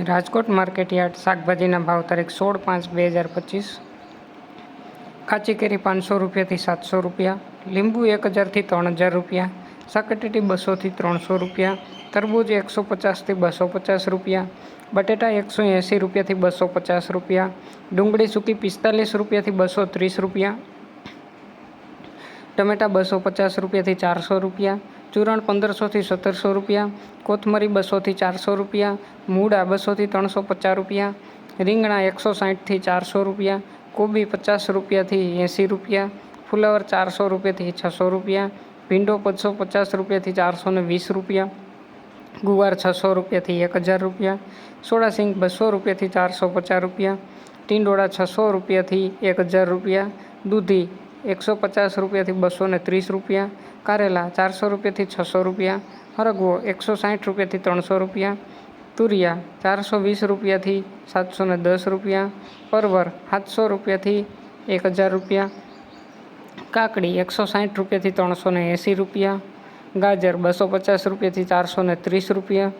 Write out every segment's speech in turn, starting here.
Rajkot market yard શાકભાજીના ભાવ તારીખ સોળ પાંચ બે હજાર પચીસ કાચી કેરી પાંચસો રૂપિયાથી સાતસો રૂપિયા લીંબુ એક હજારથી ત્રણ હજાર રૂપિયા સાકટેટી બસોથી ત્રણસો રૂપિયા તરબૂચ એકસો પચાસથી બસો પચાસ રૂપિયા બટેટા એકસો એંસી રૂપિયાથી બસો પચાસ રૂપિયા ડુંગળી સૂકી પિસ્તાલીસ રૂપિયાથી બસો ત્રીસ રૂપિયા ટમેટા બસો પચાસ રૂપિયાથી ચારસો રૂપિયા ચૂરણ પંદરસોથી સત્તરસો રૂપિયા કોથમરી બસોથી ચારસો રૂપિયા મૂળા બસોથી ત્રણસો પચાસ રૂપિયા રીંગણા એકસો સાઠથી ચારસો રૂપિયા કોબી પચાસ રૂપિયાથી એંસી રૂપિયા ફુલાવર ચારસો રૂપિયાથી છસો રૂપિયા ભીંડો બસો પચાસ રૂપિયાથી ચારસો ને વીસ રૂપિયા ગુવાર છસો રૂપિયાથી એક હજાર રૂપિયા સોડા સિંગ બસો રૂપિયાથી ચારસો પચાસ રૂપિયા ટીંડોળા છસો રૂપિયાથી એક હજાર રૂપિયા દૂધી એકસો પચાસ રૂપિયાથી બસો ને ત્રીસ રૂપિયા, કારેલા ચારસો રૂપિયાથી છસો રૂપિયા, હરગવો એકસો સાઠ રૂપિયાથી ત્રણસો રૂપિયા, તુરિયા ચારસો વીસ રૂપિયાથી સાતસો ને દસ રૂપિયા, પરવર સાતસો રૂપિયાથી એક હજાર રૂપિયા, કાકડી એકસો સાઠ રૂપિયાથી ત્રણસો ને એંસી રૂપિયા, ગાજર બસો પચાસ રૂપિયાથી ચારસો ને ત્રીસ રૂપિયા,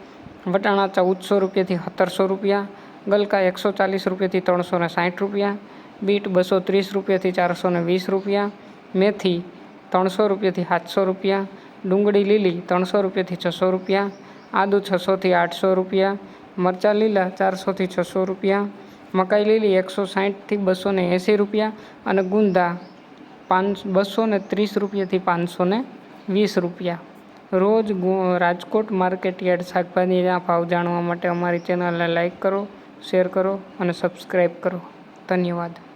વટાણા ચૌદસો રૂપિયાથી સત્તરસો રૂપિયા, ગલકા એકસો ચાલીસ રૂપિયાથી ત્રણસો ને સાઠ રૂપિયા બીટ બસો ત્રીસ રૂપિયાથી ચારસો ને વીસ રૂપિયા, મેથી ત્રણસો રૂપિયાથી સાતસો રૂપિયા, ડુંગળી લીલી ત્રણસો રૂપિયાથી છસો રૂપિયા, આદુ છસોથી આઠસો રૂપિયા, મરચાં લીલા ચારસોથી છસો રૂપિયા, મકાઈ લીલી એકસો સાઠથી બસો ને એંસી રૂપિયા અને ગુંદા પાંચ, બસો ને ત્રીસ રૂપિયાથી પાંચસો ને વીસ રૂપિયા. રોજ રાજકોટ માર્કેટ યાર્ડ શાકભાજીના ભાવ જાણવા માટે અમારી ચેનલને લાઈક કરો, શેર કરો અને સબસ્ક્રાઈબ કરો. ધન્યવાદ.